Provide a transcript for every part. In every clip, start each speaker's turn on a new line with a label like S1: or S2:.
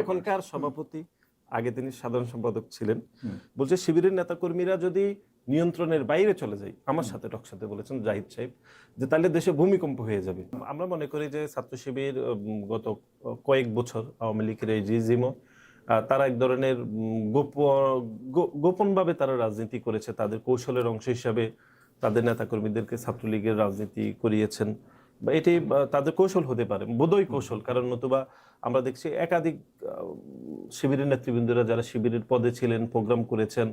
S1: এখনকার সভাপতি আগে তিনি সাধারণ সম্পাদক ছিলেন। বলছে শিবিরের নেতাকর্মীরা যদি নিয়ন্ত্রণের বাইরে চলে যায় আমার সাথে টকসাতে বলেছেন জাহিদ সাহেব যে তাহলে দেশে ভূমিকম্প হয়ে যাবে। আমরা মনে করি যে ছাত্র শিবির গত কয়েক বছর আওয়ামী লীগের এই রিজিমও তারা এক ধরনের গোপনভাবে তারা রাজনীতি করেছে। তাদের কৌশলের অংশ হিসাবে তাদের নেতাকর্মীদেরকে ছাত্রলীগের রাজনীতি করিয়েছেন। বা এটি তাদের কৌশল হতে পারে বোধই কৌশল। কারণ নতুবা আমরা দেখছি একাধিক শিবিরের নেতৃবৃন্দরা যারা শিবিরের পদে ছিলেন প্রোগ্রাম করেছেন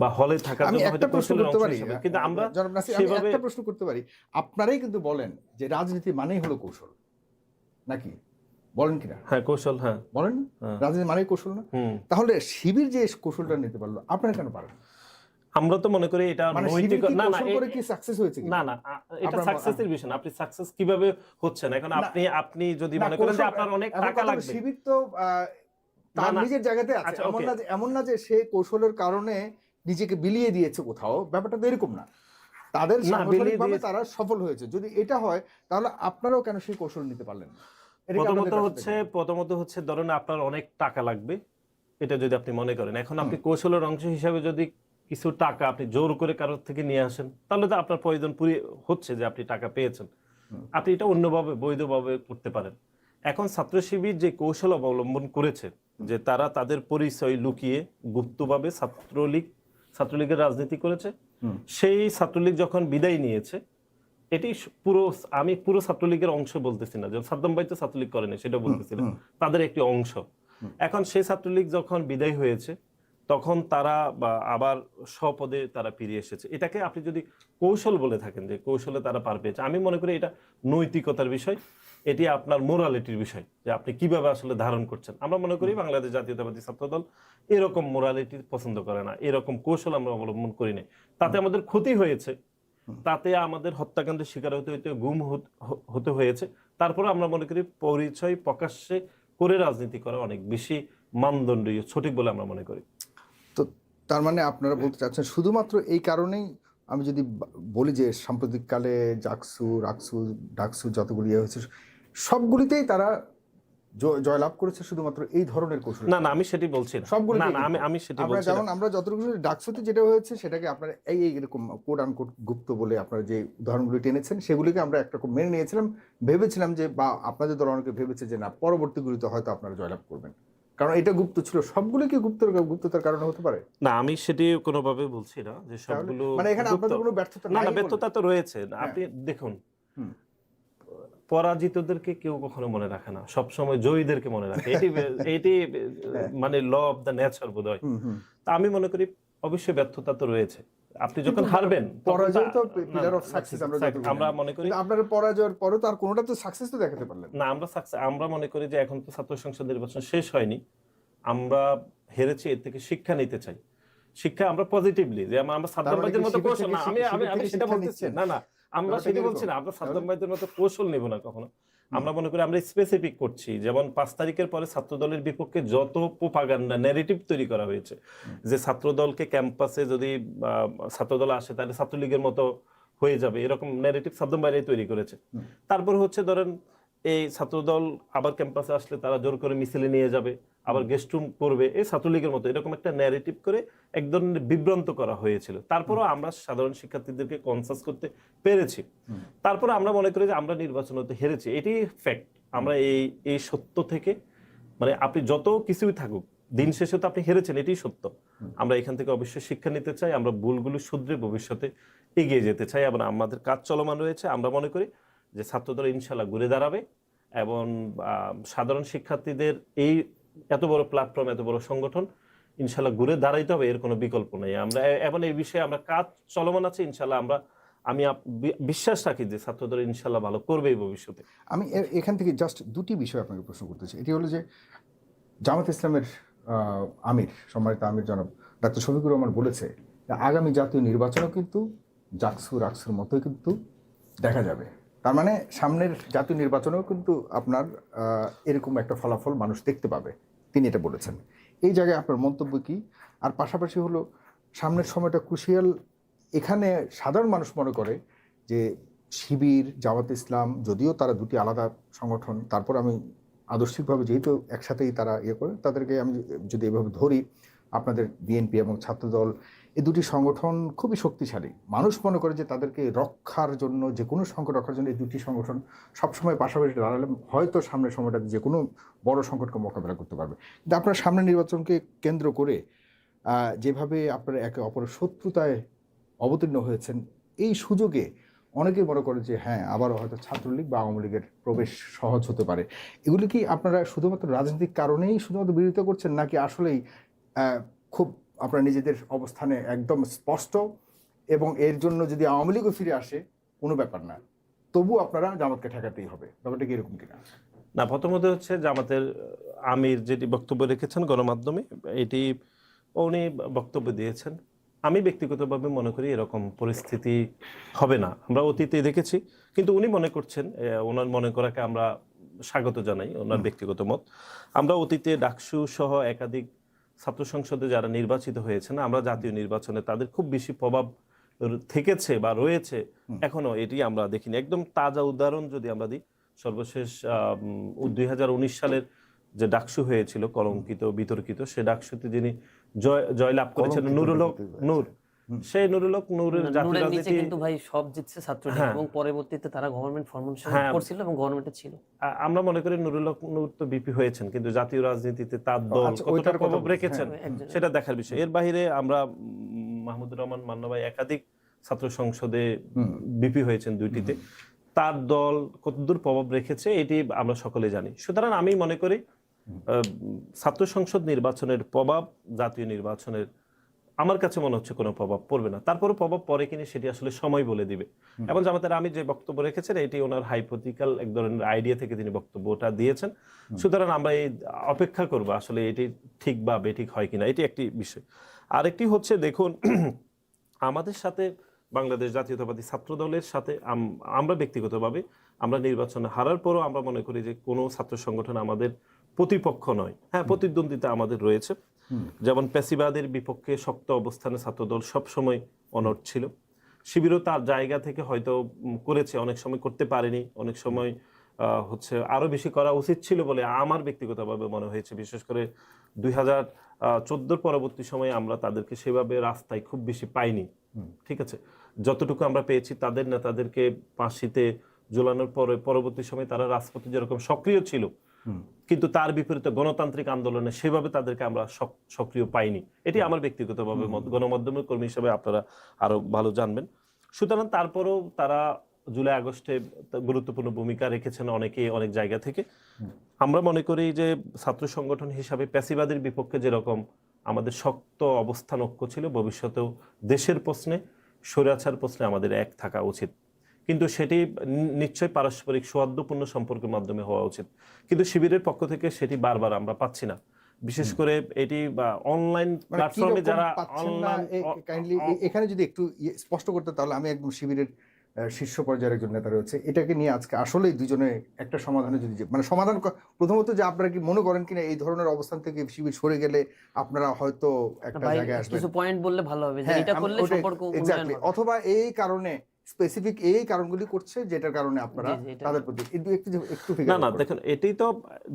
S1: বা হলে থাকার জন্য হয়তো
S2: প্রশ্ন করতে পারি
S1: কিন্তু আমরা
S2: আমি
S1: সেভাবে
S2: একটা প্রশ্ন করতে পারি। আপনারাই কিন্তু বলেন যে রাজনীতি মানেই হলো কৌশল নাকি? বলেন কিনা?
S1: হ্যাঁ কৌশল হ্যাঁ।
S2: বলেন
S1: হ্যাঁ।
S2: রাজনীতি মানেই কৌশল না? তাহলে শিবির যে কৌশলটা নিতে পারল আপনারা কেন পারেন?
S1: আমরা তো মনে করি এটা
S2: মানে
S1: নৈতিক না না
S2: কি সাকসেস হয়েছে?
S1: না না এটা সাকসেসের বিষয় না। আপনি সাকসেস কীভাবে হচ্ছেন? এখন আপনি আপনি যদি মনে করেন যে আপনার অনেক টাকা লাগবে।
S2: শিবির তো তার
S1: না, না।
S2: নিজের জায়গাতে আছে।
S1: আচ্ছা,
S2: এমন না যে এমন না যে সে কৌশলের কারণে নিজেকে বিলিয়ে দিয়েছে কোথাও। ব্যাপারটা তো এরকম না। তাদের
S1: না,
S2: সাংগঠনিকভাবে তারা সফল হয়েছে। যদি এটা হয় তাহলে আপনারাও কেন সেই কৌশল নিতে পারলেন না?
S1: প্রথমত হচ্ছে প্রথমত হচ্ছে ধরেন আপনার অনেক টাকা লাগবে। এটা যদি আপনি মনে করেন। এখন আপনি কৌশলের অংশ হিসাবে যদি কিছু টাকা আপনি জোর করে কারোর থেকে নিয়ে আসেন তাহলে তো আপনার প্রয়োজন পুরি হচ্ছে যে আপনি টাকা পেয়েছেন। আপনি এটা অন্যভাবে বৈধভাবে করতে পারেন। এখন ছাত্র শিবির যে কৌশল অবলম্বন করেছে যে তারা তাদের পরিচয় লুকিয়ে গুপ্তভাবে ছাত্রলীগ ছাত্রলীগের রাজনীতি করেছে সেই ছাত্রলীগ যখন বিদায় নিয়েছে এটি পুরো আমি পুরো ছাত্রলীগের অংশ বলতেছি না যেমন সাদ্দাম ভাই তো ছাত্রলীগ করেনি সেটা বলতেছি না
S2: হুম।
S1: তাদের একটি অংশ। এখন সেই ছাত্রলীগ যখন বিদায় হয়েছে তখন তারা বা আবার স্বপদে তারা ফিরে এসেছে। এটাকে আপনি যদি কৌশল বলে থাকেন যে কৌশলে তারা পার পেয়েছে আমি মনে করি এটা নৈতিকতার বিষয় এটি আপনার মোরালিটির বিষয় যে আপনি কীভাবে আসলে ধারণ করছেন। আমরা মনে করি বাংলাদেশ জাতীয়তাবাদী ছাত্রদল এরকম মোরালিটি পছন্দ করে না এরকম কৌশল আমরা অবলম্বন করি না তাতে আমাদের ক্ষতি হয়েছে তাতে আমাদের হত্যাকাণ্ডের শিকার হতে হতে গুম হত- হয়েছে। তারপরে আমরা মনে করি পরিচয় প্রকাশ্যে করে রাজনীতি করা অনেক বেশি মানদণ্ডীয় সঠিক বলে আমরা মনে করি।
S2: তার মানে আপনারা বলতে চাচ্ছেন শুধুমাত্র এই কারণেই আমি যদি বলি যে সাম্প্রতিককালে জাকসু রাকসু ডাকসু যতগুলি ইয়ে হয়েছে সবগুলিতেই তারা জয়লাভ করেছে শুধুমাত্র এই ধরনের কৌশল।
S1: না না আমি সেটি বলছি না।
S2: সবগুলোতেই
S1: না আমি। আমি সেটি
S2: আমরা
S1: বলছি
S2: যেমন আমরা যতটুকু ডাকসুতে যেটা হয়েছে সেটাকে আপনারা এই এই এরকম কোড আনকোড গুপ্ত বলে আপনারা যে উদাহরণগুলি টেনেছেন সেগুলিকে আমরা একরকম মেনে নিয়েছিলাম ভেবেছিলাম যে বা আপনাদের দল অনেকে ভেবেছে যে না পরবর্তীগুলিতে হয়তো আপনারা জয়লাভ করবেন। কারণ এটা গুপ্ত ছিল। সবগুলো কি গুপ্ত গুপ্ততার কারণে হতে পারে?
S1: না আমি সেটি কোনোভাবে বলছি না যে সবগুলো
S2: মানে এখানে আপনাদের কোনো ব্যর্থতা
S1: না না ব্যর্থতা তো রয়েছে। আপনি দেখুন পরাজিতদেরকে কেউ কখনো মনে রাখে না। সব সময় জয়ীদেরকে মনে রাখে। এটি এটি মানে ল অফ দ্য নেচার বোধ হয়
S2: হুম, হুম।
S1: তা আমি মনে করি অবশ্যই ব্যর্থতা তো রয়েছে। আপনি যখন হারবেন
S2: পরাজয় তো
S1: না,
S2: of success আমরা
S1: আমরা মনে করি
S2: আপনারা পরাজয়ের পরে তো আর কোনোটা তো সাকসেস তো দেখাতে পারলেন না।
S1: আমরা সাকসেস আমরা মনে করি যে এখন তো ছাত্র সংসদ নির্বাচন শেষ হয়নি। আমরা হেরেছি এর থেকে শিক্ষা নিতে চাই। শিক্ষা আমরা পজিটিভলি যে আমরা সাদ্দাম ভাইদের মতো কৌশল না আমি আমি সেটা বলতেছি। না না আমরা সেটা বলছি না আমরা সাদ্দাম ভাইদের মতো কৌশল নেব না কখনো। আমরা মনে করি আমরা স্পেসিফিক করছি। যেমন পাঁচ তারিখের পরে ছাত্র দলের বিপক্ষে যত প্রোপাগান্ডা ন্যারেটিভ তৈরি করা হয়েছে যে ছাত্র দলকে ক্যাম্পাসে যদি আহ, ছাত্র দল আসে তাহলে ছাত্রলীগের মতো হয়ে যাবে। এরকম ন্যারেটিভ সাদ্দাম বাইরে তৈরি করেছে। তারপর হচ্ছে ধরেন এই ছাত্রদল আবার ক্যাম্পাসে আসলে তারা জোর করে মিছিলে নিয়ে যাবে। আবার গেস্ট রুম করবে এই ছাত্রলীগের মতো এরকম একটা ন্যারেটিভ করে এক ধরনের বিভ্রান্ত করা হয়েছিল। তারপরও আমরা সাধারণ শিক্ষার্থীদেরকে কনসাস করতে পেরেছি। তারপরে আমরা মনে করি যে আমরা নির্বাচন হতে হেরেছি। এটি ফ্যাক্ট আমরা এই এই সত্য থেকে মানে আপনি যত কিছুই থাকুক দিন শেষে তো আপনি হেরেছেন এটাই সত্য। আমরা এখান থেকে অবশ্যই শিক্ষা নিতে চাই আমরা ভুলগুলো শুধরে ভবিষ্যতে এগিয়ে যেতে চাই এবং আমাদের কাজ চলমান রয়েছে। আমরা মনে করি যে ছাত্রদল ইনশাল্লাহ ঘুরে দাঁড়াবে এবং সাধারণ শিক্ষার্থীদের এই এত বড় প্ল্যাটফর্ম এত বড় সংগঠন, ইনশাল্লাহ ঘুরে দাঁড়াইতে হবে, এর কোনো বিকল্প নেই। আমরা এবং এই বিষয়ে আমরা কাজ চলমান আছে, ইনশাল্লাহ আমরা, আমি বিশ্বাস রাখি যে ছাত্রদের ইনশাল্লাহ ভালো করবেই ভবিষ্যতে।
S2: আমি এখান থেকে জাস্ট দুটি বিষয় আপনাকে প্রশ্ন করতে চাই। এটি হলো যে, জামাত ইসলামের আমির, সম্মানিত আমির জনাব ডাক্তার শফিকুর রহমান বলেছে আগামী জাতীয় নির্বাচনও কিন্তু জাকসু রাকসুর মতোই কিন্তু দেখা যাবে। তার মানে সামনের জাতীয় নির্বাচনেও কিন্তু আপনার এরকম একটা ফলাফল মানুষ দেখতে পাবে। তিনি এটা বলেছেন। এই জায়গায় আপনার মন্তব্য কি? আর পাশাপাশি হলো, সামনের সময়টা ক্রুশিয়াল এখানে সাধারণ মানুষ মনে করে যে শিবির, জামাত ইসলাম, যদিও তারা দুটি আলাদা সংগঠন, তারপর আমি আদর্শিকভাবে যেহেতু একসাথেই তারা ইয়ে করে, তাদেরকে আমি যদি এভাবে ধরি, আপনাদের বিএনপি এবং ছাত্রদল এই দুটি সংগঠন খুবই শক্তিশালী। মানুষ মনে করে যে তাদেরকে রক্ষার জন্য, যে কোনো সংকট রক্ষার জন্য এই দুটি সংগঠন সবসময় পাশাপাশি দাঁড়ালে হয়তো সামনের সময়টাতে যে কোনো বড় সংকটকে মোকাবেলা করতে পারবে। কিন্তু আপনার সামনের নির্বাচনকে কেন্দ্র করে যেভাবে আপনারা একে অপরের শত্রুতায় অবতীর্ণ হয়েছেন, এই সুযোগে অনেকেই মনে করে যে হ্যাঁ আবারও হয়তো ছাত্রলীগ বা আওয়ামী লীগের প্রবেশ সহজ হতে পারে। এগুলি কি আপনারা শুধুমাত্র রাজনৈতিক কারণেই শুধুমাত্র বিরোধিতা করছেন, নাকি আসলেই খুব আপনারা নিজেদের অবস্থানে একদম স্পষ্ট এবং এর জন্য যদি আওয়ামী লীগও ফিরে আসে কোনো ব্যাপার না। তবু আপনারা জামাতকে ঠেকাতেই হবে। ব্যাপারটা কি এরকম কিনা?
S1: না প্রথমত হচ্ছে জামাতের আমির যেটি বক্তব্য রেখেছেন গণমাধ্যমে এটি উনি বক্তব্য দিয়েছেন। আমি ব্যক্তিগতভাবে মনে করি এরকম পরিস্থিতি হবে না। আমরা অতীতে দেখেছি কিন্তু উনি মনে করছেন ওনার মনে করাকে আমরা স্বাগত জানাই ওনার ব্যক্তিগত মত। আমরা অতীতে ডাকসু সহ একাধিক ছাত্র সংসদে যারা নির্বাচিত হয়েছেন আমরা জাতীয় নির্বাচনে তাদের খুব বেশি প্রভাব থেকেছে বা রয়েছে এখনও এটি আমরা দেখিনি। একদম তাজা উদাহরণ যদি আমরা দিই সর্বশেষ দুই হাজার উনিশ সালের যে ডাকসু হয়েছিল কলঙ্কিত বিতর্কিত সে ডাকসুতে যিনি জয় জয়লাভ করেছেন নুরুল নূর। সেই নুরুল হক নূরের জাতীয়
S3: নিচে
S1: রাজনীতি
S3: কিন্তু ভাই সব জিতছে ছাত্রলীগ
S1: হ্যাঁ।
S3: এবং পরবর্তীতে তারা গভর্নমেন্ট ফরমেশন
S1: হ্যাঁ।
S3: করছিল এবং গভর্নমেন্টে ছিল।
S1: আমরা মনে করি নুরুল হক নূর তো বিপি হয়েছেন কিন্তু জাতীয় রাজনীতিতে তার দল
S2: আচ্ছা,
S1: কতটা প্রভাব রেখেছেন
S3: হ্যাঁ,
S1: সেটা দেখার বিষয়। এর বাইরে আমরা মাহমুদুর রহমান মান্না ভাই একাধিক ছাত্র সংসদে বিপি হয়েছেন দুইটিতে। তার দল কতদূর প্রভাব রেখেছে এটি আমরা সকলে জানি। সুতরাং আমি মনে করি আহ, ছাত্র সংসদ নির্বাচনের প্রভাব জাতীয় নির্বাচনের আমার কাছে মনে হচ্ছে কোনো প্রভাব পড়বে না। তারপরে প্রভাব পড়ে কিনা সেটি আসলে সময় বলে দিবে। এবং জামাতের আমি যে বক্তব্য রেখেছেন এটি ওনার হাইপোথিক্যাল এক ধরনের আইডিয়া থেকে তিনি বক্তব্যটা দিয়েছেন। সুতরাং আমরা এই অপেক্ষা করব আসলে এটি ঠিক বা বেঠিক হয় কিনা এটি একটি বিষয়। আরেকটি হচ্ছে দেখুন আমাদের সাথে বাংলাদেশ জাতীয়তাবাদী ছাত্র দলের সাথে আম- আমরা ব্যক্তিগতভাবে আমরা নির্বাচনে হারার পরও আমরা মনে করি যে কোনো ছাত্র সংগঠন আমাদের প্রতিপক্ষ নয়। হ্যাঁ প্রতিদ্বন্দ্বিতা আমাদের রয়েছে। যেমন পেশিবাদের বিপক্ষে শক্ত অবস্থানে ছাত্রদল সবসময় অনট ছিল। শিবিরও তার জায়গা থেকে হয়তো করেছে অনেক সময় করতে পারেনি অনেক সময় হচ্ছে আরও বেশি করা উচিত ছিল বলে আমার ব্যক্তিগতভাবে মনে হয়েছে। বিশেষ করে দুই হাজার চোদ্দোর পরবর্তী সময়ে আমরা তাদেরকে সেভাবে রাস্তায় খুব বেশি পাইনি। ঠিক আছে? যতটুকু আমরা পেয়েছি তাদের নেতাদেরকে ফাঁসিতে ঝোলানোর পরে পরবর্তী সময়ে তারা রাজপথে যেরকম সক্রিয় ছিল কিন্তু তার বিপরীতে গণতান্ত্রিক আন্দোলনে সেভাবে তাদেরকে আমরা সক- সক্রিয় পাইনি। এটি আমার ব্যক্তিগতভাবে গণমাধ্যমের কর্মী হিসেবে আপনারা আরও ভালো জানবেন। সুতরাং তারপরেও তারা জুলাই আগস্টে গুরুত্বপূর্ণ ভূমিকা রেখেছেন অনেকে অনেক জায়গা থেকে। আমরা মনে করি যে ছাত্র সংগঠন হিসাবে প্যাসিবাদের বিপক্ষে যেরকম আমাদের শক্ত অবস্থান ঐক্য ছিল ভবিষ্যতেও দেশের প্রশ্নে স্বৈরাচার প্রশ্নে আমাদের এক থাকা উচিত। কিন্তু সেটি নিশ্চয়ই পারস্পরিক সৌহার্দ্যপূর্ণ সম্পর্কের মাধ্যমে হওয়া উচিত। কিন্তু শিবিরের পক্ষ থেকে সেটি বারবার আমরা পাচ্ছি না। বিশেষ করে এটি অনলাইন
S2: মানে
S1: প্ল্যাটফর্মে যারা
S2: পাচ্ছেন না,
S1: অনলাইন
S2: এ- কাইন্ডলি এখানে যদি একটু ইয়ে স্পষ্ট করতে তাহলে আমি একদম শিবিরের শীর্ষ পর্যায়ের একজন নেতা রয়েছে। এটাকে নিয়ে আজকে আসলেই দুজনে একটা সমাধানে যদি মানে সমাধান প্রথমত যে আপনারা কি মনে করেন কিনা এই ধরনের অবস্থান থেকে শিবির সরে গেলে আপনারা হয়তো একটা জায়গায় আসবেন।
S3: কিছু পয়েন্ট বললে ভালো হবে
S2: হ্যাঁ,
S3: এটা করলে সম্পর্ক হবে।
S2: অথবা এই কারণে স্পেসিফিক এই কারণগুলি করছে যেটার কারণে আপনারা তাদের প্রতি একটু একটু একটু
S1: না না দেখেন এটি তো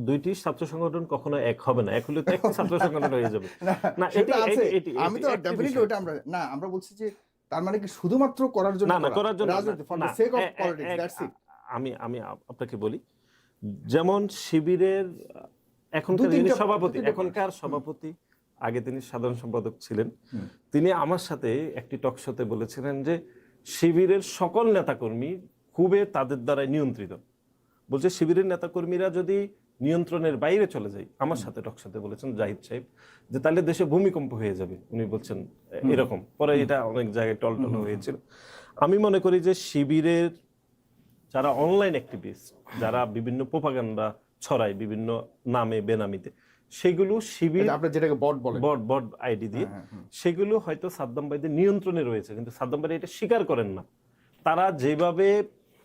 S1: দুইটি ছাত্র সংগঠন কখনো এক হবে না। এক হলে তো একটি ছাত্র সংগঠন হয়ে যাবে।
S2: না,
S1: এটি-
S2: আছে।
S1: এটি-
S2: আমি তো ডেফিনেটলি ওটা আমরা না আমরা বলছি যে তার মানে কি শুধুমাত্র করার জন্য
S1: না না করার জন্য
S2: রাজনীতি for the sake of politics that's it
S1: আমি আমি আপনাকে বলি যেমন শিবিরের এখনকার যিনি সভাপতি এখনকার সভাপতি আগে তিনি সাধারণ সম্পাদক ছিলেন। তিনি আমার সাথে একটি টক শোতে বলেছিলেন যে শিবিরের সকল নেতাকর্মী খুবই তাদের দ্বারা নিয়ন্ত্রিত। বলছে শিবিরের নেতাকর্মীরা যদি নিয়ন্ত্রণের বাইরে চলে যায় আমার সাথে টক সাথে বলেছেন জাহিদ সাহেব যে তাহলে দেশে ভূমিকম্প হয়ে যাবে। উনি বলছেন এরকম। পরে এটা অনেক জায়গায় টলটল হয়েছিল। আমি মনে করি যে শিবিরের যারা অনলাইন অ্যাক্টিভিস্ট যারা বিভিন্ন প্রোপাগান্ডা ছড়ায় বিভিন্ন নামে বেনামিতে সেগুলো শিবির
S2: আপনি আপনার যেটাকে বট বলেন
S1: বট বট আইডি দিয়ে।
S2: হ্যাঁ,
S1: সেগুলো হয়তো সাদ্দাম ভাইদের নিয়ন্ত্রণে রয়েছে কিন্তু সাদ্দাম ভাই এটা স্বীকার করেন না। তারা যেভাবে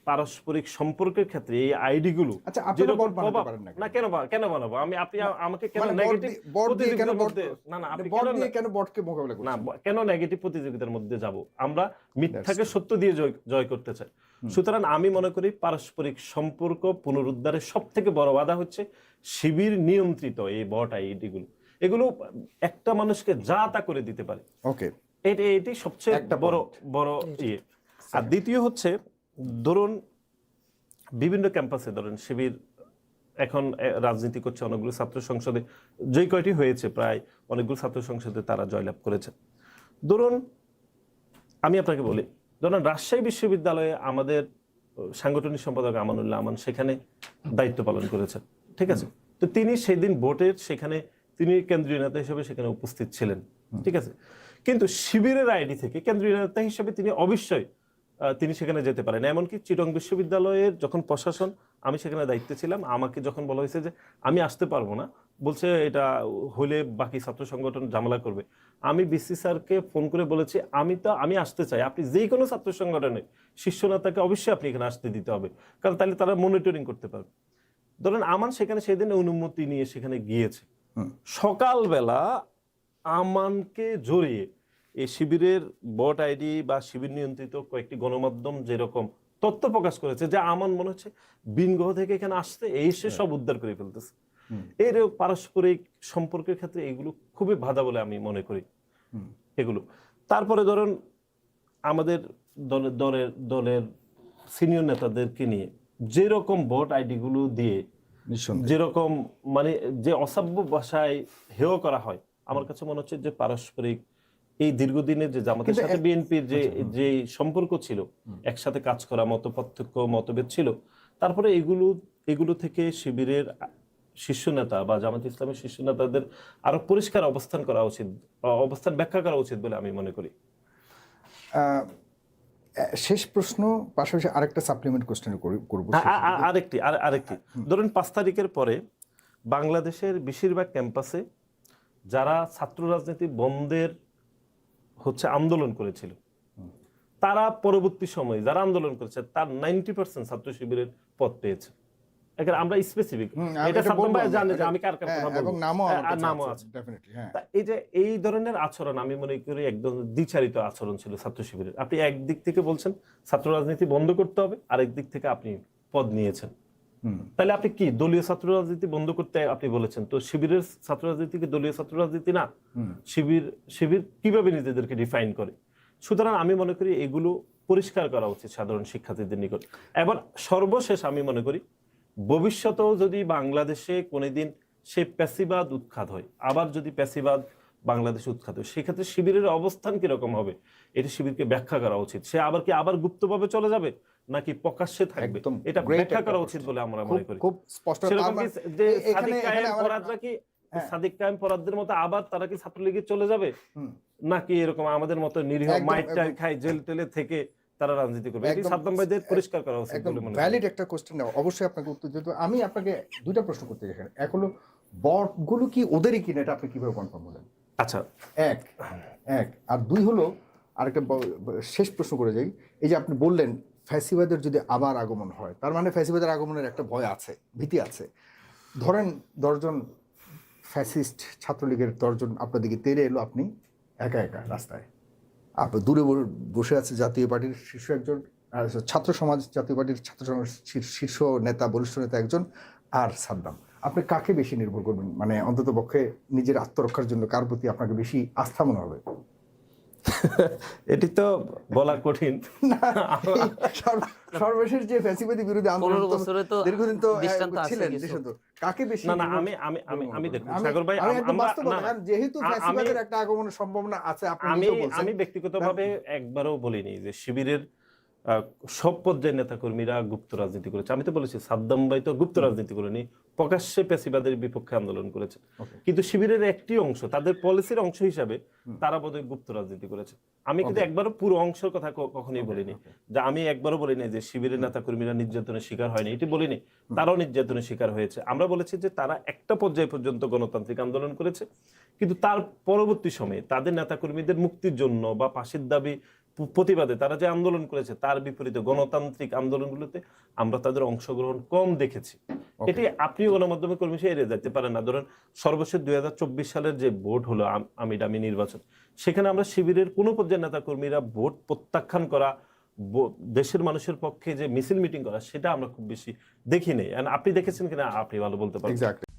S1: পারস্পরিক সম্পর্কের ক্ষেত্রে এই আইডিগুলো
S2: আচ্ছা বানাতে পারেন না কেন?
S1: না কেন? কেন বানাবো? আমি আপনি আমাকে কেন
S2: মানে
S1: নেগেটিভ
S2: দিয়ে- দিয়ে কেন বট
S1: না না আপনি
S2: বট
S1: কেন
S2: দিয়ে কেন বটকে মোকাবেলা করছেন?
S1: ব- কেন নেগেটিভ প্রতিযোগিতার মধ্যে যাব? আমরা মিথ্যাকে সত্য দিয়ে জয় জয় করতে চাই। সুতরাং আমি মনে করি পারস্পরিক সম্পর্ক পুনরুদ্ধারের সব থেকে বড় বাধা হচ্ছে শিবির নিয়ন্ত্রিত এই বট আইডিগুলো এগুলো একটা মানুষকে যা তা করে দিতে পারে।
S2: ওকে
S1: এটি এটি সবচেয়ে
S2: একটা
S1: বড় বড় ইয়ে। আর দ্বিতীয় হচ্ছে ধরুন, বিভিন্ন ক্যাম্পাসে ধরুন শিবির, এখন রাজনীতি করছে অনেকগুলো ছাত্র সংসদে। যেই কয়টি হয়েছে, প্রায় অনেকগুলো ছাত্র সংসদে তারা জয়লাভ করেছে। ধরুন, আমি আপনাকে বলি, ধরুন রাজশাহী বিশ্ববিদ্যালয়ে আমাদের সাংগঠনিক সম্পাদক আমানুল্লাহ আমান সেখানে দায়িত্ব পালন করেছেন, ঠিক আছে? তো তিনি সেদিন ভোটের সেখানে, তিনি কেন্দ্রীয় নেতা হিসেবে সেখানে উপস্থিত ছিলেন, ঠিক আছে? কিন্তু শিবিরের আইডি থেকে কেন্দ্রীয় নেতা হিসেবে তিনি অবশ্যই তিনি সেখানে যেতে পারেন। এমনকি চিটং বিশ্ববিদ্যালয়ের যখন প্রশাসন আমি সেখানে দায়িত্বে ছিলাম। আমাকে যখন বলা হয়েছে যে আমি আসতে পারব না বলছে এটা হলে বাকি ছাত্র সংগঠন ঝামেলা করবে। আমি বিসি স্যারকে ফোন করে বলেছি আমি তো আমি আসতে চাই। আপনি যে কোনো ছাত্র সংগঠনের শীর্ষ নেতাকে অবশ্যই আপনি এখানে আসতে দিতে হবে। কারণ তাহলে তারা মনিটরিং করতে পারবে। ধরেন আমান সেখানে সেদিন অনুমতি নিয়ে সেখানে গিয়েছে। সকালবেলা আমানকে জড়িয়ে এই শিবিরের বট আইডি বা শিবির নিয়ন্ত্রিত কয়েকটি গণমাধ্যম যেরকম তথ্য প্রকাশ করেছে যে আমার মনে হচ্ছে বিনগ্রহ থেকে এখানে আসতে এসে সব উদ্ধার করে ফেলতেছে। এর পারস্পরিক সম্পর্কের ক্ষেত্রে এগুলো খুবই বাধা বলে আমি মনে করি। এগুলো। তারপরে ধরুন আমাদের দলের দলের দলের সিনিয়র নেতাদেরকে নিয়ে যেরকম ভোট আইডিগুলো দিয়ে যেরকম মানে যে অসভ্য ভাষায় হেয় করা হয় আমার কাছে মনে হচ্ছে যে পারস্পরিক এই দীর্ঘদিনের যে জামাতের সাথে বিএনপির যে
S2: আচ্ছা,
S1: যে সম্পর্ক ছিল একসাথে কাজ করা মত পার্থক্য মতভেদ ছিল তারপরে এগুলো এগুলো থেকে শিবিরের শীর্ষ নেতা বা জামাত ইসলামের শীর্ষ নেতাদের আরও পরিষ্কার অবস্থান করা উচিত অবস্থান ব্যাখ্যা করা উচিত বলে আমি মনে করি।
S2: শেষ প্রশ্ন পাশাপাশি আরেকটা সাপ্লিমেন্ট কোশ্চেন করব
S1: আরেকটি আর- আরেকটি। ধরুন পাঁচ তারিখের পরে বাংলাদেশের বেশিরভাগ ক্যাম্পাসে যারা ছাত্র রাজনীতি বন্ধের হচ্ছে আন্দোলন করেছিল। তারা পরবর্তী সময়ে যারা আন্দোলন করেছে তার নাইনটি পার্সেন্ট ছাত্র শিবিরের পদ পেয়েছে। এখানে আমরা স্পেসিফিক এটা সাদ্দাম ভাই জানে যে আমি কার কার
S2: হ্যাঁ,
S1: কথা বলব।
S2: নামও
S1: হ্যাঁ, নামও
S2: আছে, হ্যাঁ।
S1: এই যে এই ধরনের আচরণ আমি মনে করি একদম দ্বিচারিত আচরণ ছিল ছাত্র শিবিরের। আপনি একদিক থেকে বলছেন ছাত্র রাজনীতি বন্ধ করতে হবে আরেক দিক থেকে আপনি পদ নিয়েছেন। তাহলে আপনি কি দলীয় ছাত্র রাজনীতি বন্ধ করতে আপনি বলেছেন? তো শিবিরের ছাত্র রাজনীতি কি দলীয় ছাত্র রাজনীতি না? শিবির শিবির কীভাবে নিজেদেরকে ডিফাইন করে? সুতরাং আমি মনে করি এগুলো পরিষ্কার করা উচিত সাধারণ শিক্ষার্থীদের নিকট। এবার সর্বশেষ আমি মনে করি ভবিষ্যতেও যদি বাংলাদেশে কোনোদিন সে প্যাসিবাদ উৎখাত হয় আবার যদি প্যাসিবাদ বাংলাদেশে উৎখাত হয় সেক্ষেত্রে শিবিরের অবস্থান কীরকম হবে? এটি শিবিরকে ব্যাখ্যা করা উচিত। সে আবার কি আবার গুপ্তভাবে চলে যাবে? নাকি প্রকাশ্যে থাকবে? এটা ব্যাখ্যা করা উচিত বলে আমরা মনে করি।
S2: খুব স্পষ্ট।
S1: যে সাদিক কায়েম পরাদরা কি
S2: হ্যাঁ।
S1: সাদিক কায়েম পরাদদের মতো আবার তারা কি ছাত্রলীগে চলে যাবে? নাকি এরকম আমাদের মতো নিরীহ মাইট টাইট খায় জেল টেলে থেকে তারা রাজনীতি করবে? এটি সাদ্দাম ভাইদের পরিষ্কার করা উচিত বলে মনে
S2: ভ্যালিড একটা কোশ্চেন অবশ্যই আপনাকে উত্তর দিতে আমি আপনাকে দুইটা প্রশ্ন করতে চাই এখানে। এক হলো বটগুলো কি ওদেরই কিনা? এটা আপনি কীভাবে কনফার্ম হলেন?
S1: আচ্ছা।
S2: এক এক। আর দুই হলো আরেকটা শেষ প্রশ্ন করে যাই। এই যে আপনি বললেন ফ্যাসিবাদের যদি আবার আগমন হয়, তার মানে ফ্যাসিবাদের আগমনের একটা ভয় আছে, ভীতি আছে। ধরেন দশজন ফ্যাসিস্ট ছাত্রলীগের দশজন আপনার দিকে তেড়ে এলো আপনি একা একা রাস্তায়। আপনার দূরে বসে আছে জাতীয় পার্টির শীর্ষ একজন ছাত্র সমাজ, জাতীয় পার্টির ছাত্র সমাজ শীর্ষ নেতা বরিষ্ঠ নেতা একজন, আর সাদ্দাম। আপনি কাকে বেশি নির্ভর করবেন? মানে অন্তত পক্ষে নিজের আত্মরক্ষার জন্য কার প্রতি আপনাকে বেশি আস্থা মনে হবে?
S1: এটি তো বলা কঠিন।
S2: সর্ব- সর্বশেষ যে ফ্যাসিবাদী বিরোধী আন্দোলন
S3: বছরে তো
S2: দীর্ঘদিন তো
S3: দৃষ্টান্ত
S2: ছিলেন কাকে বেশি
S1: না না আমি আমি আমি আমি দেখুন সাগর ভাই আমরা
S2: যেহেতু ফ্যাসিবাদের একটা আগমনের সম্ভাবনা আছে আপনি
S1: আমি
S2: নিজেও বলছেন।
S1: আমি ব্যক্তিগতভাবে একবারও বলিনি যে শিবিরের সব পর্যায়ের নেতাকর্মীরা গুপ্ত রাজনীতি করেছে। আমি তো বলেছি সাদ্দাম ভাই তো গুপ্ত রাজনীতি করেনি প্রকাশ্যে পেশিবাদের বিপক্ষে আন্দোলন করেছে। কিন্তু শিবিরের একটি অংশ তাদের পলিসির অংশ হিসাবে তারা বোধহয় গুপ্ত রাজনীতি করেছে। আমি কিন্তু একবারও পুরো অংশের কথা কখনোই বলিনি। যে আমি একবারও বলিনি যে শিবিরের নেতাকর্মীরা নির্যাতনের শিকার হয়নি এটি বলিনি। তারাও নির্যাতনের শিকার হয়েছে। আমরা বলেছি যে তারা একটা পর্যায় পর্যন্ত গণতান্ত্রিক আন্দোলন করেছে। কিন্তু তার পরবর্তী সময়ে তাদের নেতাকর্মীদের মুক্তির জন্য বা ফাঁসির দাবি প্রতিবাদে তারা যে আন্দোলন করেছে তার বিপরীতে গণতান্ত্রিক আন্দোলনগুলোতে আমরা তাদের অংশগ্রহণ কম দেখেছি। এটি আপনি গণমাধ্যমে কর্মী হিসেবে এড়িয়ে যেতে পারেন না। ধরেন সর্বশেষ দুই হাজার চব্বিশ সালের যে ভোট হলো আম- আমি ডামি নির্বাচন সেখানে আমরা শিবিরের কোনো পর্যায়ের নেতা কর্মীরা ভোট প্রত্যাখ্যান করা দেশের মানুষের পক্ষে যে মিছিল মিটিং করা সেটা আমরা খুব বেশি দেখি নেই আপনি দেখেছেন কিনা আপনি ভালো বলতে
S2: এক্স্যাক্টলি